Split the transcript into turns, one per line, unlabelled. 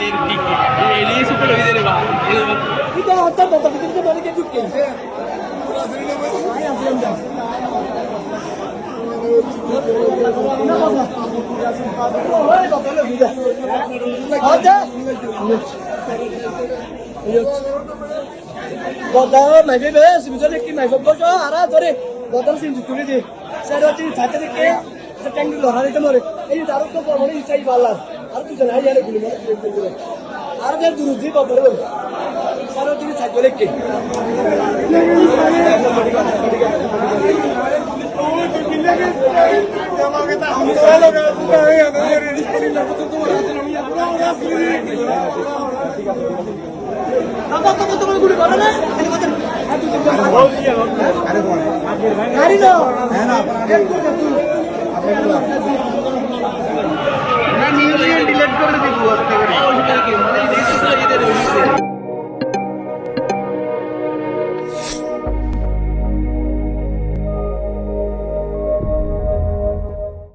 হাতের টিকি এলিয়ে সুপে লই দে রে বা
কিন্তু হত্যা কথা কিন্তু অনেকে ঢুকে Botão, mas vem ver, se me deu aqui, mas vou botar a ধরে বদল সিন্ধু তুলে দি। স্যার হচ্ছে ছাতে দিকে ট্যাঙ্কি লড়া দিতে মরে। এই দারু তো বড় ইচ্ছাই পারলাম আর তুই জানাই জানে গুলি আর যে বদল স্যার হচ্ছে ছাতে লেকে বাবা গুলি করে না? গাড়ি না
saludo